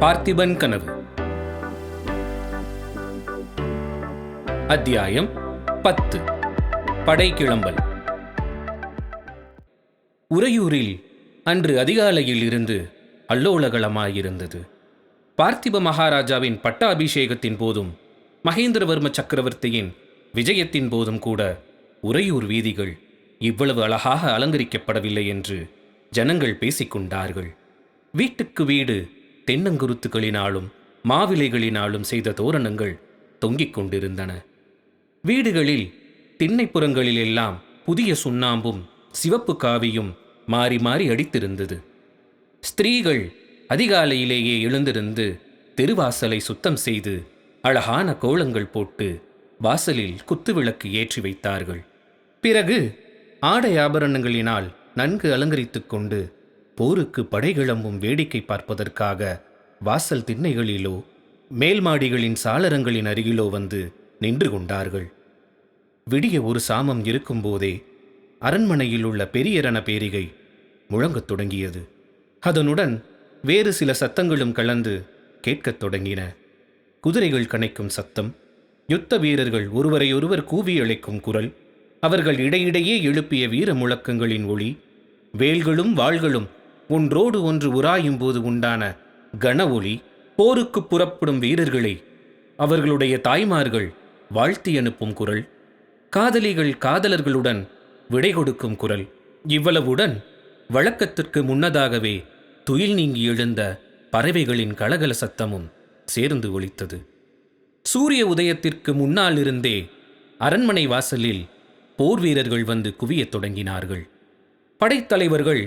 பார்த்திபன் கனவு. அத்தியாயம் பத்து. படைக்கிளம்பல். உறையூரில் அன்று அதிகாலையில் இருந்து அல்லோலகலமாயிருந்தது. பார்த்திப மகாராஜாவின் பட்டாபிஷேகத்தின் போதும் மகேந்திரவர்ம சக்கரவர்த்தியின் விஜயத்தின் போதும் கூட உறையூர் வீதிகள் இவ்வளவு அழகாக அலங்கரிக்கப்படவில்லை என்று ஜனங்கள் பேசிக்கொண்டார்கள். வீட்டுக்கு வீடு தென்னங்குருத்துகளினாலும் மாவிலைகளினாலும் செய்த தோரணங்கள் தொங்கிக் கொண்டிருந்தன. வீடுகளில் திண்ணைப்புறங்களிலெல்லாம் புதிய சுண்ணாம்பும் சிவப்பு காவியும் மாறி மாறி அடித்திருந்தது. ஸ்திரீகள் அதிகாலையிலேயே எழுந்திருந்து தெருவாசலை சுத்தம் செய்து அழகான கோலங்கள் போட்டு வாசலில் குத்துவிளக்கு ஏற்றி வைத்தார்கள். பிறகு ஆடை ஆபரணங்களினால் நன்கு அலங்கரித்துக் கொண்டு போருக்கு படைகிளம்பும் வேடிக்கை பார்ப்பதற்காக வாசல் திண்ணைகளிலோ மேல் மாடிகளின் சாளரங்களின் அருகிலோ வந்து நின்று கொண்டார்கள். விடிய ஒரு சாமம் இருக்கும்போதே அரண்மனையில் உள்ள பெரியரண பேரிகை முழங்கத் தொடங்கியது. அதனுடன் வேறு சில சத்தங்களும் கலந்து கேட்கத் தொடங்கின. குதிரைகள் கனைக்கும் சத்தம் யுத்த வீரர்கள் ஒருவரையொருவர் கூவி அழைக்கும் குரல் அவர்கள் இடையிடையே எழுப்பிய வீர முழக்கங்களின் ஒளி வேல்களும் வாள்களும் ஒன்றோடு ஒன்று உராயும் போது உண்டான கன ஒளி போருக்கு புறப்படும் வீரர்களை அவர்களுடைய தாய்மார்கள் வாழ்த்தி அனுப்பும் குரல் காதலிகள் காதலர்களுடன் விடை கொடுக்கும் குரல். இவ்வளவுடன் வழக்கத்திற்கு முன்னதாகவே துயில் நீங்கி எழுந்த பறவைகளின் கலகல சத்தமும் சேர்ந்து ஒழித்தது சூரிய உதயத்திற்கு முன்னால் இருந்தே அரண்மனை வாசலில் போர் வீரர்கள் வந்து குவியத் தொடங்கினார்கள். படைத்தலைவர்கள்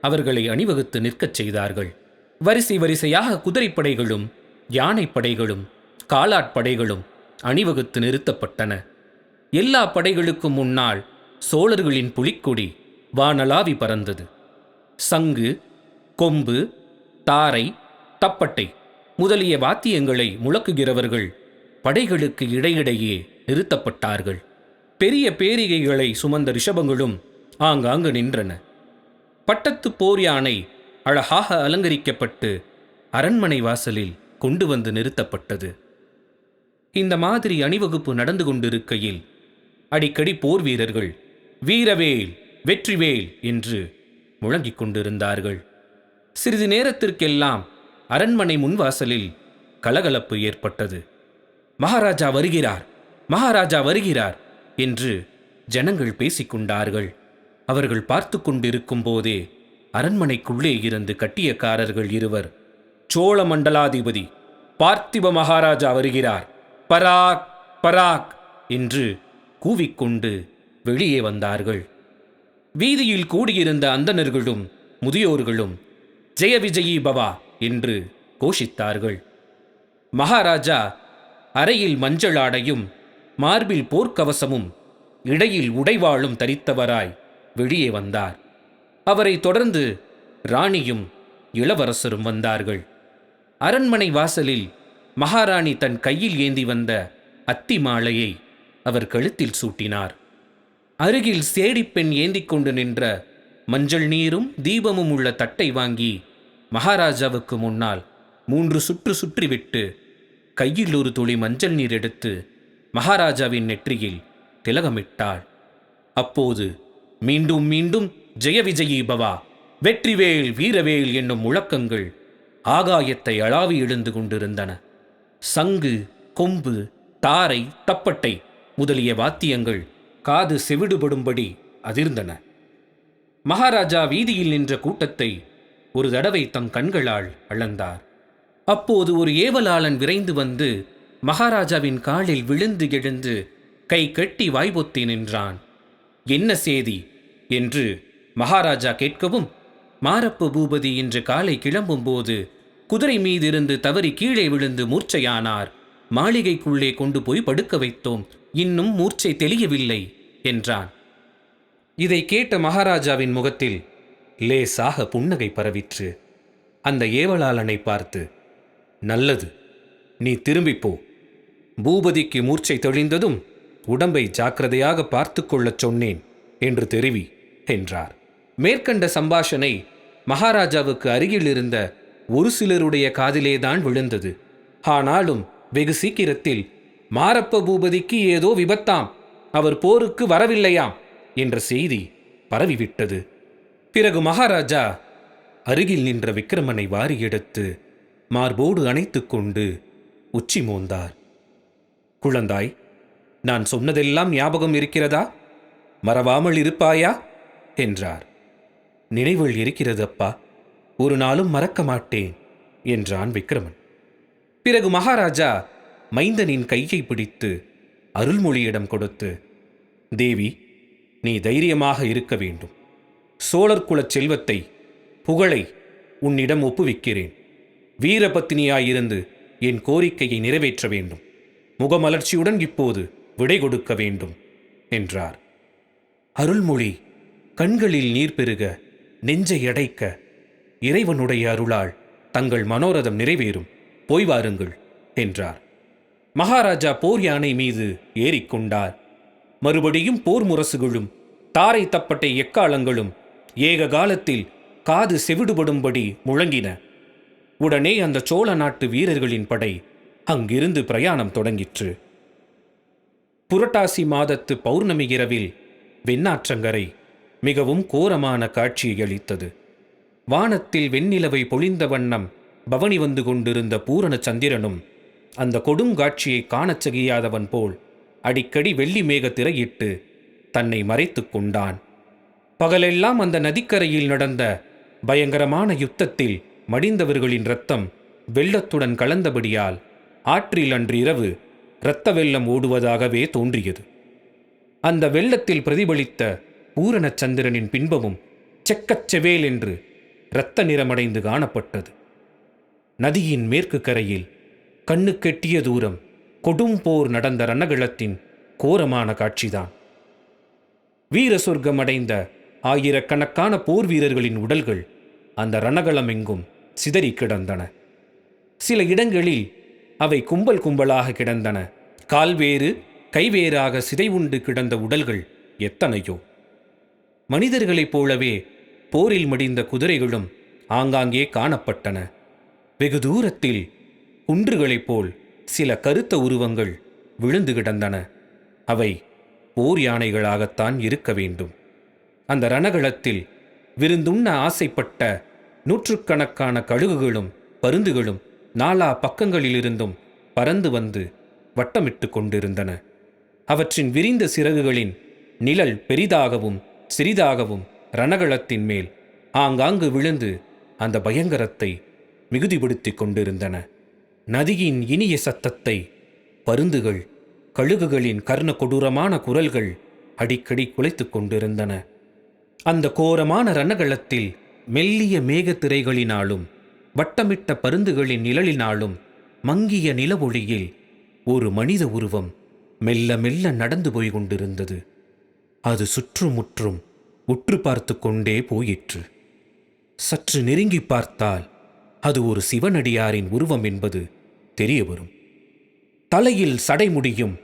அவர்களை அணிவகுத்து நிற்கச் செய்தார்கள். வரிசை வரிசையாக குதிரைப்படைகளும் யானைப்படைகளும் காலாட்படைகளும் அணிவகுத்து நிறுத்தப்பட்டன. எல்லா படைகளுக்கும் முன்னால் சோழர்களின் புலிக்கொடி வானலாவி பறந்தது. சங்கு கொம்பு தாரை தப்பட்டை முதலிய வாத்தியங்களை முழக்குகிறவர்கள் படைகளுக்கு இடையிடையே நிறுத்தப்பட்டார்கள். பெரிய பேரிகைகளை சுமந்த ரிஷபங்களும் ஆங்காங்கு நின்றன. பட்டத்து போர் யானை அழகாக அலங்கரிக்கப்பட்டு அரண்மனை வாசலில் கொண்டு வந்து நிறுத்தப்பட்டது. இந்த மாதிரி அணிவகுப்பு நடந்து கொண்டிருக்கையில் அடிக்கடி போர் வீரர்கள் வீரவேல் வெற்றிவேல் என்று முழங்கிக் கொண்டிருந்தார்கள். சிறிது நேரத்திற்கெல்லாம் அரண்மனை முன்வாசலில் கலகலப்பு ஏற்பட்டது. மகாராஜா வருகிறார் மகாராஜா வருகிறார் என்று ஜனங்கள் பேசிக்கொண்டார்கள். அவர்கள் பார்த்து கொண்டிருக்கும் போதே அரண்மனைக்குள்ளே இருந்து கட்டியக்காரர்கள் இருவர் சோழ மண்டலாதிபதி பார்த்திப மகாராஜா வருகிறார். பராக் பராக் என்று கூவிக்கொண்டு வெளியே வந்தார்கள். வீதியில் கூடியிருந்த அந்தணர்களும் முதியோர்களும் ஜெய விஜயி பவா என்று கோஷித்தார்கள். மகாராஜா அறையில் மஞ்சள் ஆடையும் மார்பில் போர்க்கவசமும் இடையில் உடைவாளும் தரித்தவராய் வெளியே வந்தார். அவரை தொடர்ந்து ராணியும் இளவரசரும் வந்தார்கள். அரண்மனை வாசலில் மகாராணி தன் கையில் ஏந்தி வந்த அத்தி மாலையை அவர் கழுத்தில் சூட்டினார். அருகில் சேடிப்பெண் ஏந்திக் கொண்டு நின்ற மஞ்சள் நீரும் தீபமும் உள்ள தட்டை வாங்கி மகாராஜாவுக்கு முன்னால் மூன்று சுற்று சுற்றிவிட்டு கையில் ஒரு துளி மஞ்சள் நீர் எடுத்து மகாராஜாவின் நெற்றியில் திலகமிட்டாள். அப்போது மீண்டும் மீண்டும் ஜெய விஜயி பவா. வெற்றிவேல் வீரவேல் என்னும் முழக்கங்கள் ஆகாயத்தை அளாவி எழுந்து கொண்டிருந்தன. சங்கு கொம்பு தாரை தப்பட்டை முதலிய வாத்தியங்கள் காது செவிடுபடும்படி அதிர்ந்தன. மகாராஜா வீதியில் நின்ற கூட்டத்தை ஒரு தடவை தம் கண்களால் அளந்தார். அப்போது ஒரு ஏவலாளன் விரைந்து வந்து மகாராஜாவின் காலில் விழுந்து எழுந்து கை கட்டி வாய்பொத்தி நின்றான். என்ன சேதி? என்று மகாராஜா கேட்கவும் மாரப்பு பூபதி இன்று காலை கிளம்பும்போது குதிரை மீதிருந்து தவறி கீழே விழுந்து மூர்ச்சையானார். மாளிகைக்குள்ளே கொண்டு போய் படுக்க வைத்தோம். இன்னும் மூர்ச்சை தெளியவில்லை என்றான். இதை கேட்ட மகாராஜாவின் முகத்தில் லேசாக புன்னகை பரவிற்று. அந்த ஏவலாளனை பார்த்து நல்லது. நீ திரும்பிப் போ. பூபதிக்கு மூர்ச்சை தெளிந்ததும் உடம்பை ஜாக்கிரதையாக பார்த்து கொள்ளச் சொன்னேன் என்று தெரிவி. என்றார். மேற்கண்ட சம்பாஷணை மகாராஜாவுக்கு அருகில் இருந்த ஒரு சிலருடைய காதிலேதான் விழுந்தது. ஆனாலும் வெகு சீக்கிரத்தில் மாரப்ப பூபதிக்கு ஏதோ விபத்தாம். அவர் போருக்கு வரவில்லையாம் என்ற செய்தி பரவிவிட்டது. பிறகு மகாராஜா அருகில் நின்ற விக்கிரமனை வாரி எடுத்து மார்போடு அணைத்து கொண்டு உச்சி மோந்தார். குழந்தாய் நான் சொன்னதெல்லாம் ஞாபகம் இருக்கிறதா? மறவாமல் இருப்பாயா? என்றார். நினைவில் இருக்கிறது அப்பா ஒரு நாளும் மறக்க மாட்டேன் என்றான் விக்ரமன். பிறகு மகாராஜா மைந்தனின் கையை பிடித்து அருள்மொழியிடம் கொடுத்து தேவி நீ தைரியமாக இருக்க வேண்டும். சோழர் குலச் செல்வத்தை புகழை உன்னிடம் ஒப்புவிக்கிறேன். வீரபத்தினியாயிருந்து என் கோரிக்கையை நிறைவேற்ற வேண்டும். முகமலர்ச்சியுடன் இப்போது விடை கொடுக்க வேண்டும் என்றார். அருள்மொழி கண்களில் நீர் பெருக நெஞ்சை அடைக்க இறைவனுடைய அருளால் தங்கள் மனோரதம் நிறைவேறும். போய் வாருங்கள் என்றார். மகாராஜா போர் யானை மீது ஏறிக்கொண்டார் மறுபடியும் போர் முரசுகளும் தாரை தப்பட்டை எக்காலங்களும் ஏக காலத்தில் காது செவிடுபடும்படி முழங்கின. உடனே அந்த சோழ நாட்டு வீரர்களின் படை அங்கிருந்து பிரயாணம் தொடங்கிற்று. புரட்டாசி மாதத்து பௌர்ணமி இரவில் வெண்ணாற்றங்கரை மிகவும் கோரமான காட்சியை அளித்தது வானத்தில் வெண்ணிலவை பொழிந்த வண்ணம் பவனி வந்து கொண்டிருந்த பூரண சந்திரனும் அந்த கொடுங்காட்சியை காணச் சகியாதவன் போல் அடிக்கடி வெள்ளி மேக திரையிட்டு தன்னை மறைத்து கொண்டான். பகலெல்லாம் அந்த நதிக்கரையில் நடந்த பயங்கரமான யுத்தத்தில் மடிந்தவர்களின் இரத்தம் வெள்ளத்துடன் கலந்தபடியால் ஆற்றில் அன்று இரவு இரத்த வெள்ளம் ஓடுவதாகவே தோன்றியது. அந்த வெள்ளத்தில் பிரதிபலித்த பூரணச்சந்திரனின் பின்பமும் செக்கச் செவேல் என்று இரத்த நிறமடைந்து காணப்பட்டது. நதியின் மேற்கு கரையில் கண்ணுக்கெட்டிய தூரம் கொடும் போர் நடந்த ரணகளத்தின் கோரமான காட்சிதான். வீர சொர்க்கம் அடைந்த ஆயிரக்கணக்கான போர் வீரர்களின் உடல்கள் அந்த ரணகளம் எங்கும் சிதறி கிடந்தன. சில இடங்களில் அவை கும்பல் கும்பலாக கிடந்தன. கால்வேறு கைவேறாக சிதைவுண்டு கிடந்த உடல்கள் எத்தனையோ! மனிதர்களைப் போலவே போரில் மடிந்த குதிரைகளும் ஆங்காங்கே காணப்பட்டன. வெகு தூரத்தில் குன்றுகளைப் போல் சில கருத்த உருவங்கள் விழுந்து கிடந்தன. அவை போர் யானைகளாகத்தான் இருக்க வேண்டும். அந்த ரணகளத்தில் விருந்துண்ண ஆசைப்பட்ட நூற்றுக்கணக்கான கழுகுகளும் பருந்துகளும் நாலா பக்கங்களிலிருந்தும் பறந்து வந்து வட்டமிட்டு கொண்டிருந்தன. அவற்றின் விரிந்த சிறகுகளின் நிழல் பெரிதாகவும் சிறிதாகவும் ரணகளத்தின் மேல் ஆங்காங்கு விழுந்து அந்த பயங்கரத்தை மிகுதிப்படுத்திக் கொண்டிருந்தன. நதியின் இனிய சத்தத்தை பருந்துகள் கழுகுகளின் கர்ண கொடூரமான குரல்கள் அடிக்கடி குலைத்துக் கொண்டிருந்தன. அந்த கோரமான ரணகளத்தில் மெல்லிய மேகத்திரைகளினாலும் வட்டமிட்ட பருந்துகளின் நிழலினாலும் மங்கிய நிலவொளியில் ஒரு மனித உருவம் மெல்ல மெல்ல நடந்து போய் கொண்டிருந்தது அது சுற்றுமுற்றும் உற்று பார்த்து கொண்டே போயிற்று. சற்று நெருங்கி பார்த்தால் அது ஒரு சிவனடியாரின் உருவம் என்பது தெரிய வரும் தலையில் சடைமுடியும்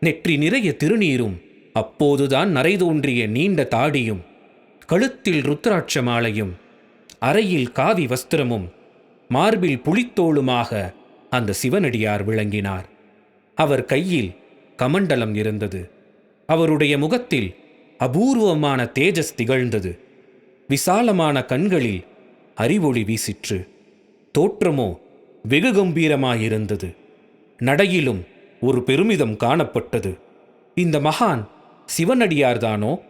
நெற்றி நிறைய திருநீரும் அப்போதுதான் நரைதோன்றிய நீண்ட தாடியும் கழுத்தில் ருத்ராட்ச மாலையும் அறையில் காவி வஸ்திரமும் மார்பில் புலித்தோளுமாக அந்த சிவனடியார் விளங்கினார். அவர் கையில் கமண்டலம் இருந்தது. அவருடைய முகத்தில் அபூர்வமான தேஜஸ் திகழ்ந்தது. விசாலமான கண்களில் அறிவொளி வீசிற்று. தோற்றமோ வெகு கம்பீரமாயிருந்தது. நடையிலும் ஒரு பெருமிதம் காணப்பட்டது. இந்த மகான் சிவனடியார்தானோ?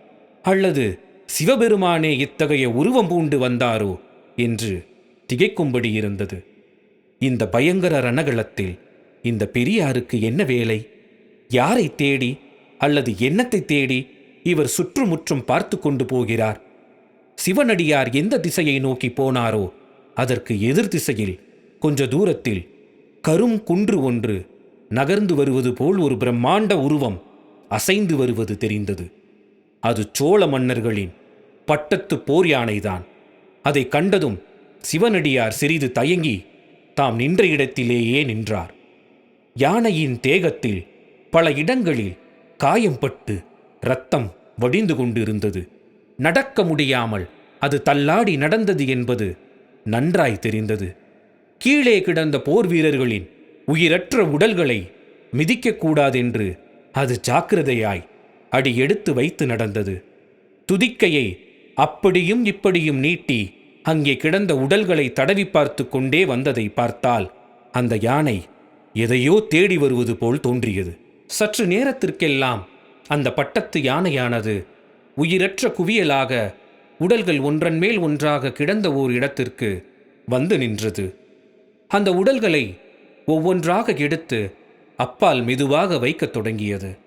அல்லது சிவபெருமானே இத்தகைய உருவம் பூண்டு வந்தாரோ? என்று திகைக்கும்படி இருந்தது. இந்த பயங்கர ரணகளத்தில் இந்த பெரியாருக்கு என்ன வேலை? யாரை தேடி அல்லது என்னத்தை தேடி இவர் சுற்றுமுற்றும் பார்த்து கொண்டு போகிறார். சிவனடியார் எந்த திசையை நோக்கி போனாரோ அதற்கு எதிர் திசையில் கொஞ்ச தூரத்தில் கரும் குன்று ஒன்று நகர்ந்து வருவது போல் ஒரு பிரம்மாண்ட உருவம் அசைந்து வருவது தெரிந்தது. அது சோழ மன்னர்களின் பட்டத்து போர் யானைதான். அதை கண்டதும் சிவனடியார் சிறிது தயங்கி தாம் நின்ற இடத்திலேயே நின்றார். யானையின் தேகத்தில் பல இடங்களில் காயம்பட்டு இரத்தம் வடிந்து கொண்டிருந்தது. நடக்க முடியாமல் அது தள்ளாடி நடந்தது என்பது நன்றாய் தெரிந்தது. கீழே கிடந்த போர் வீரர்களின் உயிரற்ற உடல்களை மிதிக்கக்கூடாதென்று அது ஜாக்கிரதையாய் அடி எடுத்து வைத்து நடந்தது. துதிக்கையை அப்படியும் இப்படியும் நீட்டி அங்கே கிடந்த உடல்களை தடவி பார்த்து கொண்டே வந்ததை பார்த்தால் அந்த யானை எதையோ தேடி வருவது போல் தோன்றியது. சற்று நேரத்திற்கெல்லாம் அந்த பட்டத்து யானையானது உயிரற்ற குவியலாக உடல்கள் ஒன்றன் மேல் ஒன்றாக கிடந்த ஓர் இடத்திற்கு வந்து நின்றது. அந்த உடல்களை ஒவ்வொன்றாக எடுத்து அப்பால் மெதுவாக வைக்கத் தொடங்கியது.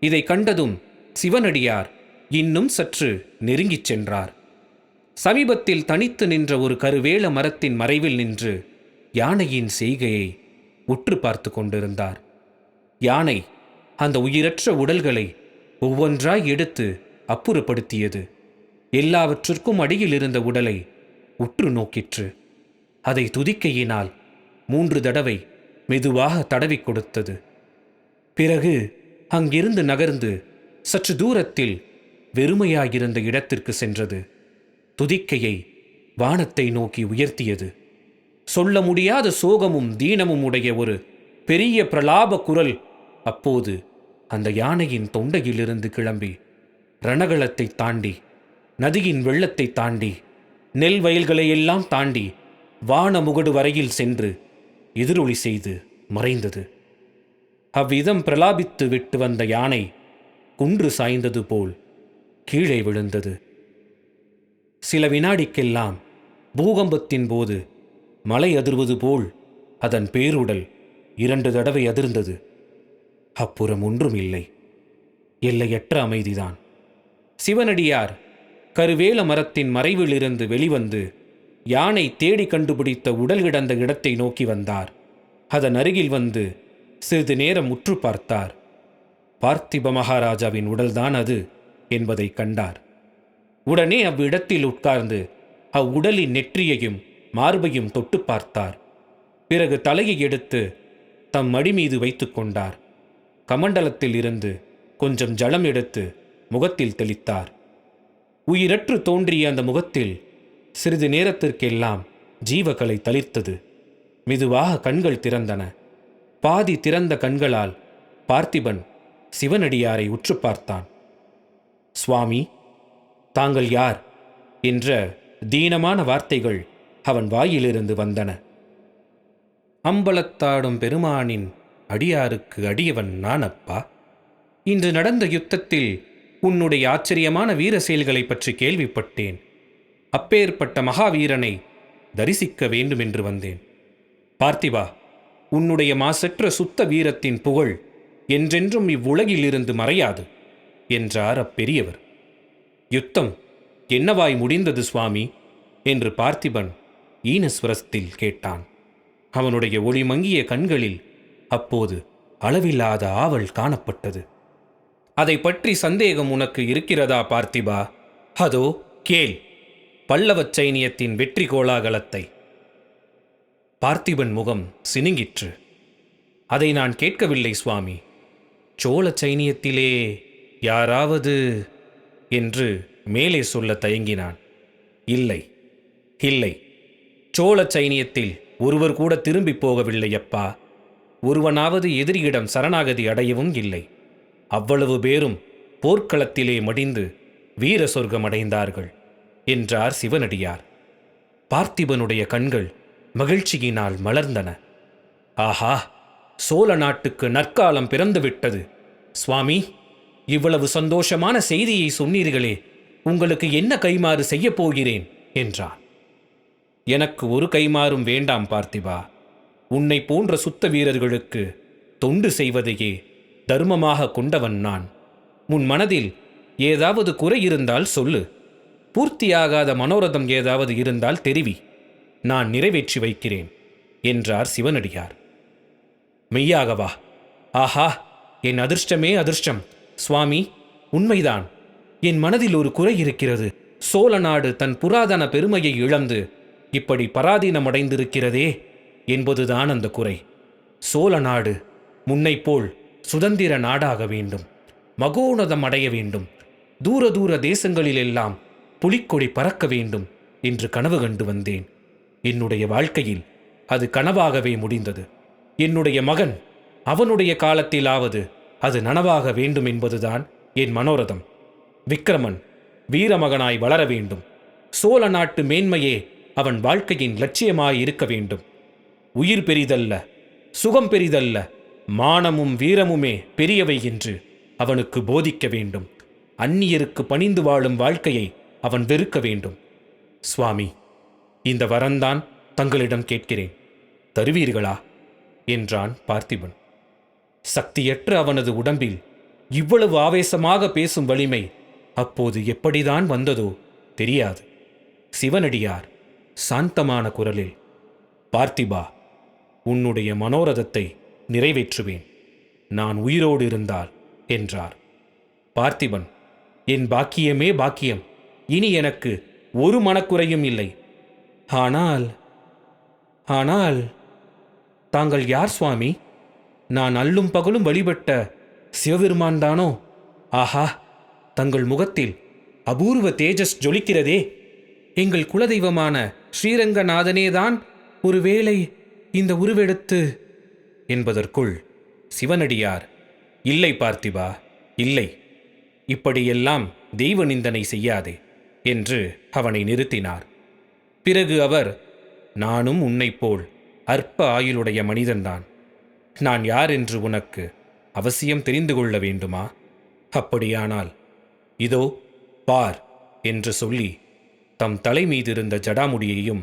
இதை கண்டதும் சிவனடியார் இன்னும் சற்று நெருங்கிச் சென்றார். சமீபத்தில் தனித்து நின்ற ஒரு கருவேல மரத்தின் மறைவில் நின்று யானையின் செய்கையை உற்று பார்த்து கொண்டிருந்தார். யானை அந்த உயிரற்ற உடல்களை ஒவ்வொன்றாய் எடுத்து அப்புறப்படுத்தியது. எல்லாவற்றிற்கும் அடியில் இருந்த உடலை உற்று நோக்கிற்று. அதை துதிக்கையினால் மூன்று தடவை மெதுவாக தடவிக் கொடுத்தது. பிறகு அங்கிருந்து நகர்ந்து சற்று தூரத்தில் வெறுமையாயிருந்த இடத்திற்கு சென்றது. துதிக்கையை வானத்தை நோக்கி உயர்த்தியது. சொல்ல முடியாத சோகமும் தீனமும் உடைய ஒரு பெரிய பிரலாப குரல் அப்போது அந்த யானையின் தொண்டையிலிருந்து கிளம்பி ரணகளத்தை தாண்டி நதியின் வெள்ளத்தை தாண்டி நெல் வயல்களையெல்லாம் தாண்டி வான முகடு வரையில் சென்று எதிரொலி செய்து மறைந்தது. அவ்விதம் பிரலாபித்து விட்டு வந்த யானை குன்று சாய்ந்தது போல் கீழே விழுந்தது. சில வினாடிக்கெல்லாம் பூகம்பத்தின் போது மலை அதிர்வது போல் அதன் பேருடல் இரண்டு தடவை அதிர்ந்தது. அப்புறம் ஒன்றும் இல்லை. எல்லையற்ற அமைதிதான். சிவனடியார் கருவேல மரத்தின் மறைவிலிருந்து வெளிவந்து யானை தேடி கண்டுபிடித்த உடல் கிடந்த இடத்தை நோக்கி வந்தார். அதன் அருகில் வந்து சிறிது நேரம் உற்று பார்த்தார். பார்த்திப மகாராஜாவின் உடல்தான் அது என்பதை கண்டார். உடனே அவ்விடத்தில் உட்கார்ந்து அவ்வுடலின் நெற்றியையும் மார்பையும் தொட்டு பார்த்தார். பிறகு தலையை எடுத்து தம் மடி மீது வைத்துக் கொண்டார். கமண்டலத்தில் இருந்து கொஞ்சம் ஜலம் எடுத்து முகத்தில் தெளித்தார். உயிரற்று தோன்றிய அந்த முகத்தில் சிறிது நேரத்திற்கெல்லாம் ஜீவகலை தளிர்த்தது. மெதுவாக கண்கள் திறந்தன. பாதி திறந்த கண்களால் பார்த்திபன் சிவனடியாரை உற்று பார்த்தான். சுவாமி தாங்கள் யார்? என்ற தீனமான வார்த்தைகள் அவன் வாயிலிருந்து வந்தன. அம்பலத்தாடும் பெருமானின் அடியாருக்கு அடியவன் நான் அப்பா இன்று நடந்த யுத்தத்தில் உன்னுடைய ஆச்சரியமான வீர செயல்களைப் பற்றி கேள்விப்பட்டேன். அப்பேற்பட்ட மகாவீரனை தரிசிக்க வேண்டும் என்று வந்தேன். பார்த்திபா உன்னுடைய மாசற்ற சுத்த வீரத்தின் புகழ் என்றென்றும் இவ்வுலகிலிருந்து மறையாது என்றார் அப்பெரியவர். யுத்தம் என்னவாய் முடிந்தது சுவாமி? என்று பார்த்திபன் ஈனஸ்வரஸ்தில் கேட்டான். அவனுடைய ஒளி மங்கிய கண்களில் அப்போது அளவில்லாத ஆவல் காணப்பட்டது. அதை பற்றி சந்தேகம் உனக்கு இருக்கிறதா பார்த்திபா? அதோ கேள். பல்லவச் சைனியத்தின் வெற்றி கோலாகலத்தை. பார்த்திபன் முகம் சினுங்கிற்று. அதை நான் கேட்கவில்லை சுவாமி. சோழ சைனியத்திலே யாராவது என்று மேலே சொல்ல தயங்கினான். இல்லை இல்லை. சோழ சைனியத்தில் ஒருவர் கூட திரும்பி போகவில்லை அப்பா ஒருவனாவது எதிரியிடம் சரணாகதி அடையவும் இல்லை. அவ்வளவு பேரும் போர்க்களத்திலே மடிந்து வீர சொர்க்கம் அடைந்தார்கள் என்றார் சிவனடியார். பார்த்திபனுடைய கண்கள் மகிழ்ச்சியினால் மலர்ந்தன. ஆஹா சோழ நாட்டுக்கு நற்காலம் பிறந்துவிட்டது. சுவாமி இவ்வளவு சந்தோஷமான செய்தியை சொன்னீர்களே உங்களுக்கு என்ன கைமாறு செய்யப் போகிறேன் என்றான் எனக்கு ஒரு கைமாறும் வேண்டாம் பார்த்திபா. உன்னை போன்ற சுத்த வீரர்களுக்கு தொண்டு செய்வதையே தர்மமாக கொண்டவன் நான். உன் மனதில் ஏதாவது குறை இருந்தால் சொல்லு. பூர்த்தியாகாத மனோரதம் ஏதாவது இருந்தால் தெரிவி. நான் நிறைவேற்றி வைக்கிறேன் என்றார் சிவனடியார். மெய்யாகவா ஆஹா என் அதிர்ஷ்டமே அதிர்ஷ்டம். சுவாமி உண்மைதான். என் மனதில் ஒரு குறை இருக்கிறது. சோழ நாடு தன் புராதன பெருமையை இழந்து இப்படி பராதீனமடைந்திருக்கிறதே. என்பதுதான் அந்த குறை. சோழ நாடு முன்னைப்போல் சுதந்திர நாடாக வேண்டும். மகோனதம் அடைய வேண்டும். தூர தூர தேசங்களிலெல்லாம் புலிக்கொடி பறக்க வேண்டும் என்று கனவு கண்டு வந்தேன். என்னுடைய வாழ்க்கையில் அது கனவாகவே முடிந்தது. என்னுடைய மகன் அவனுடைய காலத்திலாவது அது நனவாக வேண்டும் என்பதுதான் என் மனோரதம். விக்கிரமன் வீரமகனாய் வளர வேண்டும். சோழ நாட்டு மேன்மையே அவன் வாழ்க்கையின் லட்சியமாய் இருக்க வேண்டும். உயிர் பெரிதல்ல சுகம் பெரிதல்ல மானமும் வீரமுமே பெரியவை என்று அவனுக்கு போதிக்க வேண்டும். அந்நியருக்கு பணிந்து வாழும் வாழ்க்கையை அவன் வெறுக்க வேண்டும். சுவாமி இந்த வரந்தான் தங்களிடம் கேட்கிறேன். தருவீர்களா? என்றான் பார்த்திபன். சக்தியற்ற அவனது உடம்பில் இவ்வளவு ஆவேசமாக பேசும் வலிமை அப்போது எப்படிதான் வந்ததோ தெரியாது. சிவனடியார் சாந்தமான குரலில் பார்த்திபா உன்னுடைய மனோரதத்தை நிறைவேற்றுவேன். நான் உயிரோடு இருந்தால் என்றார். பார்த்திபன் என் பாக்கியமே பாக்கியம். இனி எனக்கு ஒரு மனக்குறையும் இல்லை. ஆனால் ஆனால் தாங்கள் யார் சுவாமி? நான் அல்லும் பகலும் வழிபட்ட சிவபெருமான் தானோ? ஆஹா தங்கள் முகத்தில் அபூர்வ தேஜஸ் ஜொலிக்கிறதே. எங்கள் குலதெய்வமான ஸ்ரீரங்கநாதனேதான் ஒருவேளை இந்த உருவெடுத்து என்பதற்குள் சிவனடியார் இல்லை பார்த்திபா இல்லை இப்படியெல்லாம் தெய்வ நிந்தனை செய்யாதே என்று அவனை நிறுத்தினார். பிறகு அவர் நானும் உன்னைப் போல் அற்ப ஆயுளுடைய மனிதன்தான். நான் யார் என்று உனக்கு அவசியம் தெரிந்து கொள்ள வேண்டுமா? அப்படியானால் இதோ பார் என்று சொல்லி தம் தலை மீதிருந்த ஜடாமுடியையும்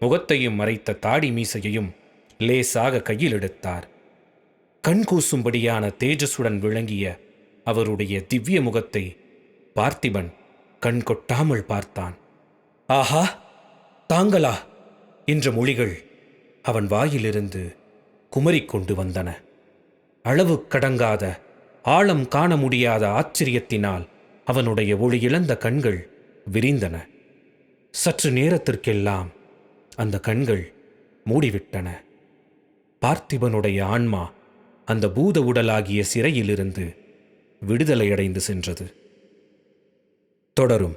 முகத்தையும் மறைத்த தாடி மீசையையும் லேசாக கையில் எடுத்தார் கண் கூசும்படியான தேஜஸுடன் விளங்கிய அவருடைய திவ்ய முகத்தை பார்த்திபன் கண் கொட்டாமல் பார்த்தான். ஆஹா! தாங்களா? என்ற மொழிகள் அவன் வாயிலிருந்து குமரிக்கொண்டு வந்தன. அளவு கடங்காத ஆழம் காண முடியாத ஆச்சரியத்தினால் அவனுடைய ஒளி இழந்த கண்கள் விரிந்தன. சற்று நேரத்திற்கெல்லாம் அந்த கண்கள் மூடிவிட்டன. பார்த்திபனுடைய ஆன்மா அந்த பூத உடலாகிய சிறையிலிருந்து விடுதலையடைந்து சென்றது. தொடரும்.